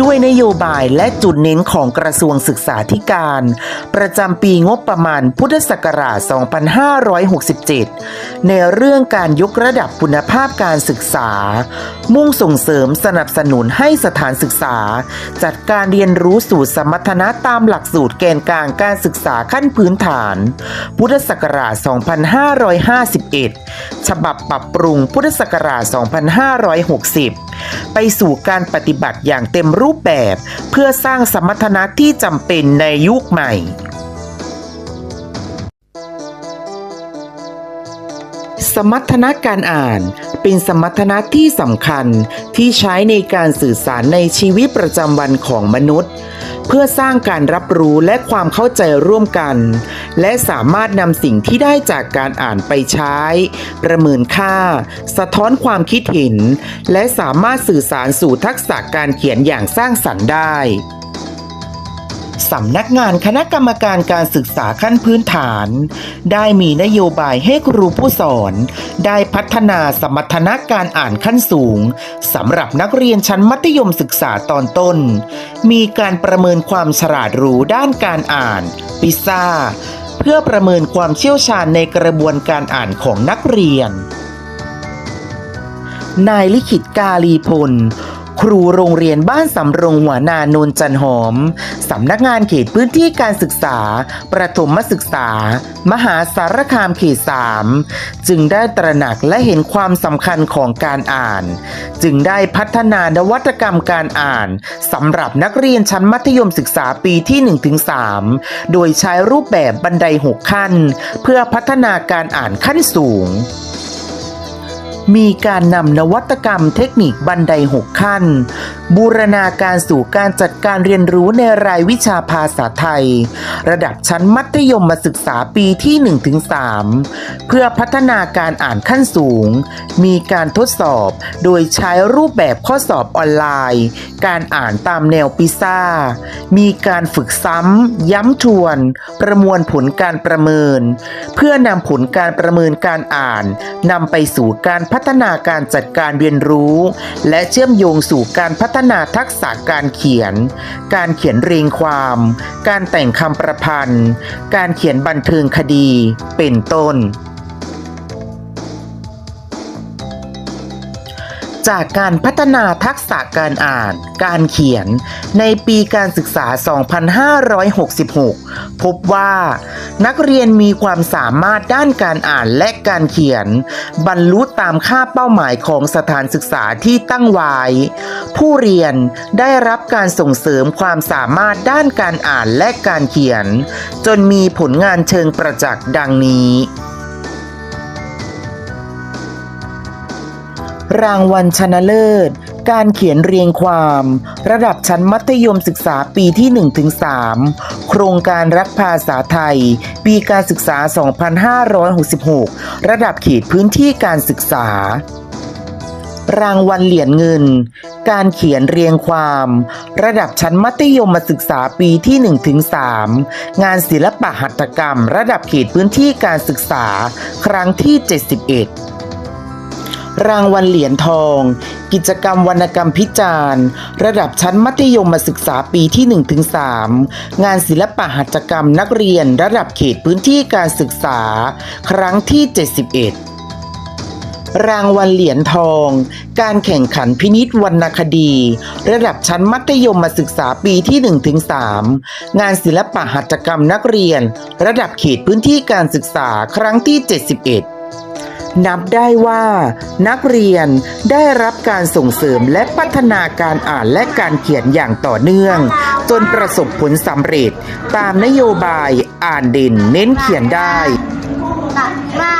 ด้วยนโยบายและจุดเน้นของกระทรวงศึกษาธิการ ประจำปีงบประมาณพุทธศักราช 2567 ในเรื่องการยกระดับคุณภาพการศึกษา มุ่งส่งเสริมสนับสนุนให้สถานศึกษา จัดการเรียนรู้สู่สมรรถนะตามหลักสูตรแกนกลางการศึกษาขั้นพื้นฐาน พุทธศักราช 2551 ฉบับปรับปรุงพุทธศักราช 2560 ไปสู่การปฏิบัติอย่างเต็มรูปแบบเพื่อสร้างสมรรถนะที่จำเป็นในยุคใหม่สมรรถนะการอ่านเป็นสมรรถนะที่สำคัญที่ใช้ในการสื่อสารในชีวิตประจำวันของมนุษย์ เพื่อสร้างการรับรู้และความเข้าใจร่วมกัน และสามารถนำสิ่งที่ได้จากการอ่านไปใช้ ประเมินค่า สะท้อนความคิดเห็น และสามารถสื่อสารสู่ทักษะการเขียนอย่างสร้างสรรค์ได้ สำนักงานคณะกรรมการการศึกษาขั้นพื้นฐาน ได้มีนโยบายให้ครูผู้สอน ได้พัฒนาสมรรถนะการอ่านขั้นสูงสำหรับนักเรียนชั้นมัธยมศึกษาตอนต้น มีการประเมินความฉลาดรู้ด้านการอ่านปิซ่า เพื่อประเมินความเชี่ยวชาญในกระบวนการอ่านของนักเรียน นายลิขิตกาลีพล ครูโรงเรียนบ้านสำโรงหัวนานนจันหอม สำนักงานเขตพื้นที่การศึกษา ประถมศึกษา มหาสารคามเขตสามจึงได้ตระหนักและเห็นความสำคัญของการอ่าน จึงได้พัฒนานวัตกรรมการอ่านสำหรับนักเรียนชั้นมัธยมศึกษาปีที่ 1-3 โดยใช้รูปแบบบันได 6 ขั้น เพื่อพัฒนาการอ่านขั้นสูง มีการนำนวัตกรรมเทคนิคบันได 6 ขั้น บูรณาการสู่การจัดการเรียนรู้ในรายวิชาภาษาไทย ระดับชั้นมัธยมศึกษาปีที่ 1-3 เพื่อพัฒนาการอ่านขั้นสูง มีการทดสอบโดยใช้รูปแบบข้อสอบออนไลน์ การอ่านตามแนวปิซ่า มีการฝึกซ้ำ ย้ำทวน ประมวลผลการประเมิน เพื่อนำผลการประเมินการอ่านนำไปสู่การพัฒนาการจัดการเรียนรู้ และเชื่อมโยงสู่การพัฒนาทักษะการเขียน การเขียนเรียงความ การแต่งคำประพันธ์ การเขียนบันเทิงคดี เป็นต้น จากการพัฒนาทักษะการอ่าน การเขียน ในปีการศึกษา 2566 พบว่า นักเรียนมีความสามารถด้านการอ่านและการเขียน บรรลุตามค่าเป้าหมายของสถานศึกษาที่ตั้งไว้ ผู้เรียนได้รับการส่งเสริมความสามารถด้านการอ่านและการเขียน จนมีผลงานเชิงประจักษ์ดังนี้ รางวัลชนะเลิศ การเขียนเรียงความ ระดับชั้นมัธยมศึกษาปีที่ 1-3 โครงการรักภาษาไทย ปีการศึกษา 2566 ระดับเขตพื้นที่การศึกษารางวัลเหรียญเงิน การเขียนเรียงความ ระดับชั้นมัธยมศึกษาปีที่ 1-3 งานศิลปะหัตถกรรม ระดับเขตพื้นที่การศึกษา ครั้งที่ 71 รางวัลเหรียญทอง กิจกรรมวรรณกรรมพิจารณ์ ระดับชั้นมัธยมศึกษาปีที่ 1-3 งานศิลปะหัตถกรรมนักเรียนระดับเขตพื้นที่การศึกษา ครั้งที่ 71รางวัลเหรียญทอง การแข่งขันพินิษวรรณคดี ระดับชั้นมัธยมศึกษาปีที่ 1-3 งานศิลปะหัตถกรรมนักเรียน ระดับเขตพื้นที่การศึกษาครั้งที่ 71 นับได้ว่า นักเรียนได้รับการส่งเสริมและพัฒนาการอ่านและการเขียนอย่างต่อเนื่อง จนประสบผลสำเร็จ ตามนโยบายอ่านดินเน้นเขียนได้ ตัดว่า